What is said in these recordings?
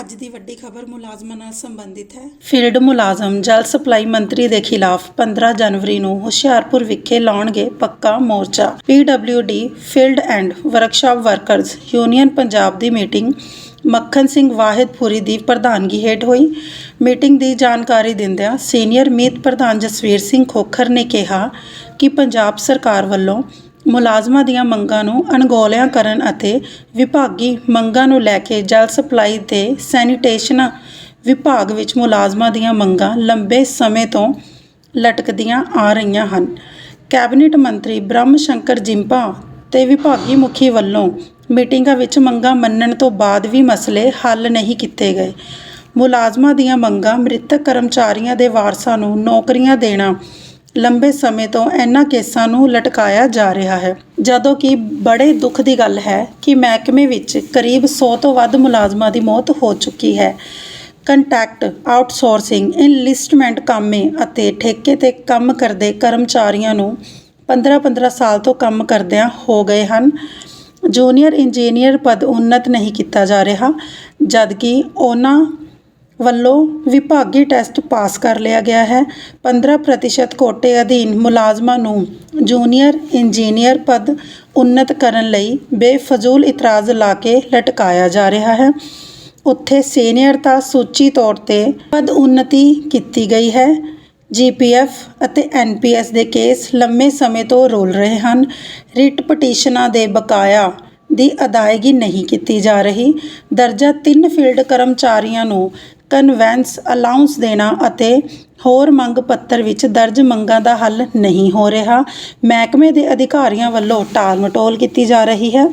ਅੱਜ ਦੀ ਵੱਡੀ ਖਬਰ ਮੁਲਾਜ਼ਮਾਂ ਨਾਲ ਸੰਬੰਧਿਤ ਹੈ। ਫੀਲਡ ਮੁਲਾਜ਼ਮ, ਜਲ ਸਪਲਾਈ ਮੰਤਰੀ ਦੇ ਖਿਲਾਫ 15 ਜਨਵਰੀ ਨੂੰ ਹੁਸ਼ਿਆਰਪੁਰ ਵਿਖੇ ਲਾਉਣਗੇ ਪੱਕਾ ਮੋਰਚਾ। PWD field and workshop workers union Punjab the meeting Makhan Singh Wahidpuri ਦੀ ਪ੍ਰਧਾਨਗੀ ਹੇਠ ਹੋਈ। ਮੀਟਿੰਗ ਦੀ ਜਾਣਕਾਰੀ ਦਿੰਦਿਆਂ ਸੀਨੀਅਰ ਮੀਤ ਪ੍ਰਧਾਨ ਜਸਵੀਰ ਸਿੰਘ ਖੋਖਰ ਨੇ ਕਿਹਾ ਕਿ ਪੰਜਾਬ ਸਰਕਾਰ ਵੱਲੋਂ ਮੁਲਾਜ਼ਮਾਂ ਦੀਆਂ ਮੰਗਾਂ ਨੂੰ ਅਣਗੌਲਿਆਂ ਕਰਨ ਅਤੇ ਵਿਭਾਗੀ ਮੰਗਾਂ ਨੂੰ ਲੈ ਕੇ ਜਲ ਸਪਲਾਈ ਤੇ ਸੈਨੀਟੇਸ਼ਨ ਵਿਭਾਗ ਵਿੱਚ ਮੁਲਾਜ਼ਮਾਂ ਦੀਆਂ ਮੰਗਾਂ ਲੰਬੇ ਸਮੇਂ ਤੋਂ ਲਟਕਦੀਆਂ ਆ ਰਹੀਆਂ ਹਨ। ਕੈਬਨਿਟ ਮੰਤਰੀ ਬ੍ਰਹਮ ਸ਼ੰਕਰ ਜਿੰਪਾ ਤੇ ਵਿਭਾਗੀ ਮੁਖੀ ਵੱਲੋਂ ਮੀਟਿੰਗਾਂ ਵਿੱਚ ਮੰਗਾਂ ਮੰਨਣ ਤੋਂ ਬਾਅਦ ਵੀ ਮਸਲੇ ਹੱਲ ਨਹੀਂ ਕੀਤੇ ਗਏ। ਮੁਲਾਜ਼ਮਾਂ ਦੀਆਂ ਮੰਗਾਂ ਮ੍ਰਿਤਕ ਕਰਮਚਾਰੀਆਂ ਦੇ ਵਾਰਸਾਂ ਨੂੰ ਨੌਕਰੀਆਂ ਦੇਣਾ ਲੰਬੇ ਸਮੇਂ ਤੋਂ ਇਹਨਾਂ ਕੇਸਾਂ ਨੂੰ ਲਟਕਾਇਆ ਜਾ ਰਿਹਾ ਹੈ। ਜਦੋਂ ਕਿ ਬੜੇ ਦੁੱਖ ਦੀ ਗੱਲ ਹੈ ਕਿ ਮਹਿਕਮੇ ਵਿੱਚ ਕਰੀਬ 100 ਤੋਂ ਵੱਧ ਮੁਲਾਜ਼ਮਾਂ ਦੀ ਮੌਤ ਹੋ ਚੁੱਕੀ ਹੈ। ਕੰਟੈਕਟ, ਆਊਟਸੋਰਸਿੰਗ, ਇਨਲਿਸਟਮੈਂਟ ਕੰਮੇ ਅਤੇ ਠੇਕੇ ਤੇ ਕੰਮ ਕਰਦੇ ਕਰਮਚਾਰੀਆਂ ਨੂੰ 15-15 ਸਾਲ ਤੋਂ ਕੰਮ ਕਰਦਿਆਂ ਹੋ ਗਏ ਹਨ। ਜੂਨੀਅਰ ਇੰਜੀਨੀਅਰ ਪਦ ਉન્નਤ ਨਹੀਂ ਕੀਤਾ ਜਾ ਰਿਹਾ, ਜਦਕਿ ਉਹਨਾਂ ਵੱਲੋਂ ਵਿਭਾਗੀ ਟੈਸਟ ਪਾਸ ਕਰ ਲਿਆ ਗਿਆ ਹੈ। 15% ਕੋਟੇ ਅਧੀਨ ਮੁਲਾਜ਼ਮਾਂ ਨੂੰ ਜੂਨੀਅਰ ਇੰਜੀਨੀਅਰ ਪਦ ਉੱਨਤ ਕਰਨ ਲਈ ਬੇਫਜ਼ੂਲ ਇਤਰਾਜ਼ ਲਾ ਕੇ ਲਟਕਾਇਆ ਜਾ ਰਿਹਾ ਹੈ। ਉੱਥੇ ਸੀਨੀਅਰਤਾ ਸੂਚੀ ਤੌਰ ਤੇ ਪਦ ਉੱਨਤੀ ਕੀਤੀ ਗਈ ਹੈ। ਜੀਪੀਐਫ ਅਤੇ ਐਨਪੀਐਸ ਦੇ ਕੇਸ ਲੰਮੇ ਸਮੇਂ ਤੋਂ ਰੋਲ ਰਹੇ ਹਨ। ਰਿਟ ਪਟੀਸ਼ਨਾਂ ਦੇ ਬਕਾਇਆ ਦੀ ਅਦਾਇਗੀ ਨਹੀਂ ਕੀਤੀ ਜਾ ਰਹੀ। ਦਰਜਾ 3 ਫੀਲਡ ਕਰਮਚਾਰੀਆਂ ਨੂੰ ਕਨਵੈਂਸ ਅਲਾਉਂਸ ਦੇਣਾ ਅਤੇ ਹੋਰ ਮੰਗ ਪੱਤਰ ਵਿੱਚ ਦਰਜ ਮੰਗਾਂ ਦਾ ਹੱਲ ਨਹੀਂ ਹੋ ਰਿਹਾ। ਮਹਿਕਮੇ ਦੇ ਅਧਿਕਾਰੀਆਂ ਵੱਲੋਂ ਟਾਲ ਮਟੋਲ ਕੀਤੀ ਜਾ ਰਹੀ ਹੈ।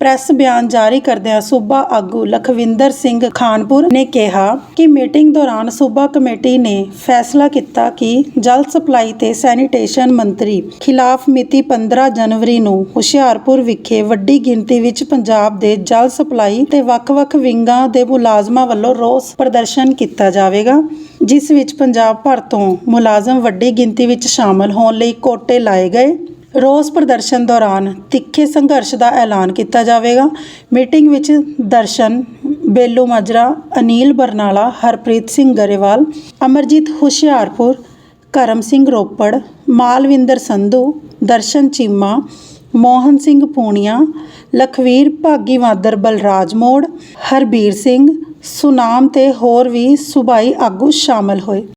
ਪ੍ਰੈਸ ਬਿਆਨ ਜਾਰੀ ਕਰਦਿਆਂ ਸੂਬਾ ਆਗੂ ਲਖਵਿੰਦਰ ਸਿੰਘ ਖਾਨਪੁਰ ਨੇ ਕਿਹਾ ਕਿ ਮੀਟਿੰਗ ਦੌਰਾਨ ਸੂਬਾ ਕਮੇਟੀ ਨੇ ਫੈਸਲਾ ਕੀਤਾ ਕਿ ਜਲ ਸਪਲਾਈ ਤੇ ਸੈਨੀਟੇਸ਼ਨ ਮੰਤਰੀ ਖਿਲਾਫ ਮਿਤੀ 15 ਜਨਵਰੀ ਨੂੰ ਹੁਸ਼ਿਆਰਪੁਰ ਵਿਖੇ ਵੱਡੀ ਗਿਣਤੀ ਵਿੱਚ ਪੰਜਾਬ ਦੇ ਜਲ ਸਪਲਾਈ ਤੇ ਵੱਖ-ਵੱਖ ਵਿੰਗਾਂ ਦੇ ਮੁਲਾਜ਼ਮਾਂ ਵੱਲੋਂ ਰੋਸ ਪ੍ਰਦਰਸ਼ਨ ਕੀਤਾ ਜਾਵੇਗਾ, ਜਿਸ ਵਿੱਚ ਪੰਜਾਬ ਭਰ ਤੋਂ ਮੁਲਾਜ਼ਮ ਵੱਡੀ ਗਿਣਤੀ ਵਿੱਚ ਸ਼ਾਮਲ ਹੋਣ ਲਈ ਕੋਟੇ ਲਾਏ ਗਏ। ਰੋਸ ਪ੍ਰਦਰਸ਼ਨ ਦੌਰਾਨ ਤਿੱਖੇ ਸੰਘਰਸ਼ ਦਾ ਐਲਾਨ ਕੀਤਾ ਜਾਵੇਗਾ। ਮੀਟਿੰਗ ਵਿੱਚ ਦਰਸ਼ਨ, ਬੇਲੂ ਮਾਜਰਾ, ਅਨੀਲ ਬਰਨਾਲਾ, ਹਰਪ੍ਰੀਤ ਸਿੰਘ ਗਰੇਵਾਲ, ਅਮਰਜੀਤ ਹੁਸ਼ਿਆਰਪੁਰ, ਕਰਮ ਸਿੰਘ ਰੋਪੜ, ਮਾਲਵਿੰਦਰ ਸੰਧੂ, ਦਰਸ਼ਨ ਚੀਮਾ, ਮੋਹਨ ਸਿੰਘ ਪੂਣੀਆ, ਲਖਵੀਰ ਭਾਗੀਵਾਦਰ ਬਲਰਾਜ ਮੋੜ, ਹਰਬੀਰ ਸਿੰਘ, ਸੁਨਾਮ ਤੇ ਹੋਰ ਵੀ ਸੂਬਾਈ ਆਗੂ ਸ਼ਾਮਲ ਹੋਏ।